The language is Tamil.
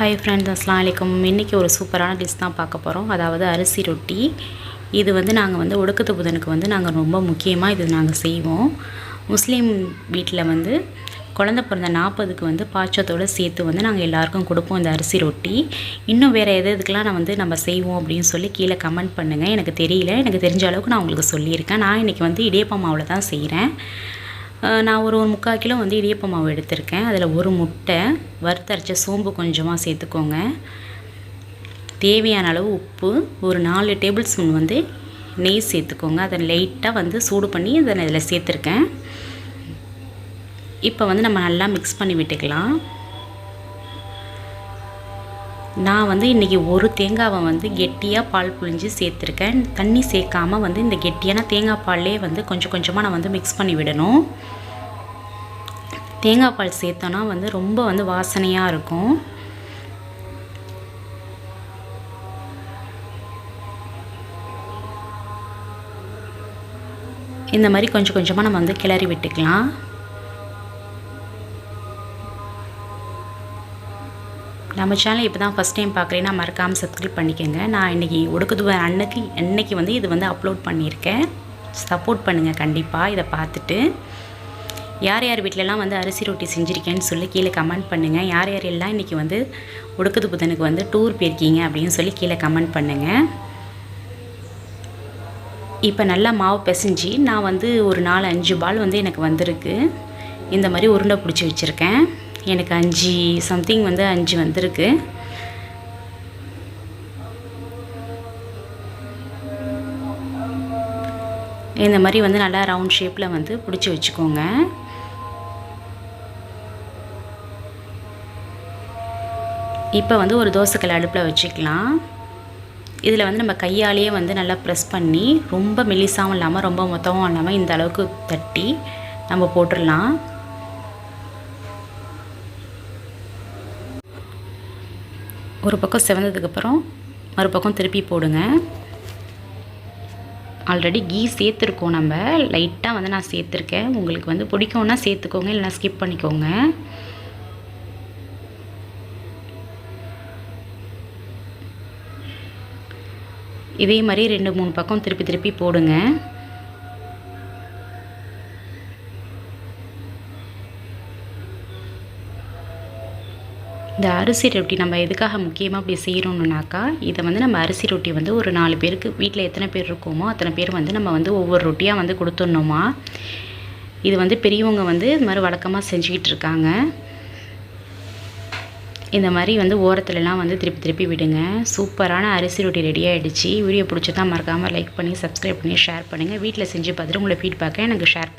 ஹாய் ஃப்ரெண்ட்ஸ் அஸ்லாம் வலைக்கம் இன்றைக்கி ஒரு சூப்பரான டிஷ் தான் பார்க்க போகிறோம் அதாவது அரிசி ரொட்டி. இது வந்து நாங்கள் வந்து ஒடுக்கத்து புதனுக்கு வந்து நாங்கள் ரொம்ப முக்கியமாக இது நாங்கள் செய்வோம். முஸ்லீம் வீட்டில் வந்து குழந்த பிறந்த நாற்பதுக்கு வந்து பாச்சத்தோடு சேர்த்து வந்து நாங்கள் எல்லாருக்கும் கொடுப்போம் இந்த அரிசி ரொட்டி. இன்னும் வேறு எது எதுக்கெலாம் நான் வந்து நம்ம செய்வோம் அப்படின்னு சொல்லி கீழே கமெண்ட் பண்ணுங்கள் எனக்கு தெரியல. எனக்கு தெரிஞ்ச அளவுக்கு நான் உங்களுக்கு சொல்லியிருக்கேன். நான் இன்றைக்கி வந்து இடியப்ப மாவில் தான் செய்கிறேன் நான் ஒரு ஒரு முக்கால் கிலோ வந்து இடியப்ப மாவு எடுத்திருக்கேன். அதில் ஒரு முட்டை வறுத்தரைச்ச சோம்பு கொஞ்சமாக சேர்த்துக்கோங்க. தேவையான அளவு உப்பு ஒரு நாலு டேபிள் ஸ்பூன் வந்து நெய் சேர்த்துக்கோங்க. அதை லைட்டாக வந்து சூடு பண்ணி அதை இதில் சேர்த்துருக்கேன். இப்போ வந்து நம்ம நல்லா மிக்ஸ் பண்ணி விட்டுக்கலாம். நான் வந்து இன்றைக்கி ஒரு தேங்காவை வந்து கெட்டியாக பால் புழிஞ்சு சேர்த்துருக்கேன். தண்ணி சேர்க்காமல் வந்து இந்த கெட்டியான தேங்காய் பால்லே வந்து கொஞ்சம் கொஞ்சமாக நான் வந்து மிக்ஸ் பண்ணி விடணும். தேங்காய் பால் சேர்த்தோன்னா வந்து ரொம்ப வந்து வாசனையாக இருக்கும். இந்த மாதிரி கொஞ்சம் கொஞ்சமாக நம்ம வந்து கிளறி விட்டுக்கலாம். நம்ம சேனல் இப்போ தான் ஃபஸ்ட் டைம் பார்க்குறேன்னா மறக்காமல் சப்ஸ்கிரைப் பண்ணிக்கோங்க. நான் இன்றைக்கி ஒடுக்குதுவ அன்னைக்கு அன்னைக்கு வந்து இது வந்து அப்லோட் பண்ணியிருக்கேன். சப்போர்ட் பண்ணுங்கள் கண்டிப்பாக இதை பார்த்துட்டு. யார் யார் வீட்டிலலாம் வந்து அரிசி ரொட்டி செஞ்சுருக்கேன்னு சொல்லி கீழே கமெண்ட் பண்ணுங்கள் யார் யார் எல்லாம் இன்றைக்கி வந்து ஒடுக்குது புதனுக்கு வந்து டூர் போயிருக்கீங்க அப்படின்னு சொல்லி கீழே கமெண்ட் பண்ணுங்கள் இப்போ நல்லா மாவு பிசைஞ்சு நான் வந்து ஒரு நாலு அஞ்சு பால் வந்து எனக்கு வந்திருக்கு. இந்த மாதிரி உருண்டை பிடிச்சி வச்சுருக்கேன். எனக்கு அஞ்சு சம்திங் வந்து அஞ்சு வந்திருக்கு. இந்த மாதிரி வந்து நல்லா ரவுண்ட் ஷேப்பில் வந்து பிடிச்சி வச்சுக்கோங்க. இப்போ வந்து ஒரு தோசைக்கல் அடுப்பில் வச்சுக்கலாம். இதில் வந்து நம்ம கையாலேயே வந்து நல்லா ப்ரெஸ் பண்ணி ரொம்ப மெலிசாவும் இல்லாமல் ரொம்ப மொத்தமும் இல்லாமல் இந்த அளவுக்கு தட்டி நம்ம போட்டுடலாம். ஒரு பக்கம் செவந்ததுக்கப்புறம் மறுபக்கம் திருப்பி போடுங்க. ஆல்ரெடி கீ சேர்த்துருக்கோம் நம்ம. லைட்டாக வந்து நான் சேர்த்துருக்கேன். உங்களுக்கு வந்து பிடிக்கும்னா சேர்த்துக்கோங்க இல்லைனா ஸ்கிப் பண்ணிக்கோங்க. இதே மாதிரி ரெண்டு மூணு பக்கம் திருப்பி திருப்பி போடுங்க. இந்த அரிசி ரொட்டி நம்ம எதுக்காக முக்கியமாக அப்படி செய்கிறோம்னாக்கா இதை வந்து நம்ம அரிசி ரொட்டி வந்து ஒரு நாலு பேருக்கு வீட்டில் எத்தனை பேர் இருக்கோமோ அத்தனை பேர் வந்து நம்ம வந்து ஒவ்வொரு ரொட்டியாக வந்து கொடுத்துடணுமா? இது வந்து பெரியவங்க வந்து இது மாதிரி வழக்கமாக செஞ்சுக்கிட்டு இருக்காங்க. இந்த மாதிரி வந்து ஓரத்துலலாம் வந்து திருப்பி திருப்பி விடுங்க. சூப்பரான அரிசி ரொட்டி ரெடி ஆகிடுச்சு வீடியோ பிடிச்சதான் மறக்காமல் லைக் பண்ணி சப்ஸ்கிரைப் பண்ணி ஷேர் பண்ணுங்கள் வீட்டில் செஞ்சு பார்த்துட்டு உங்களை ஃபீட்பேக்கை எனக்கு ஷேர் பண்ணுங்கள்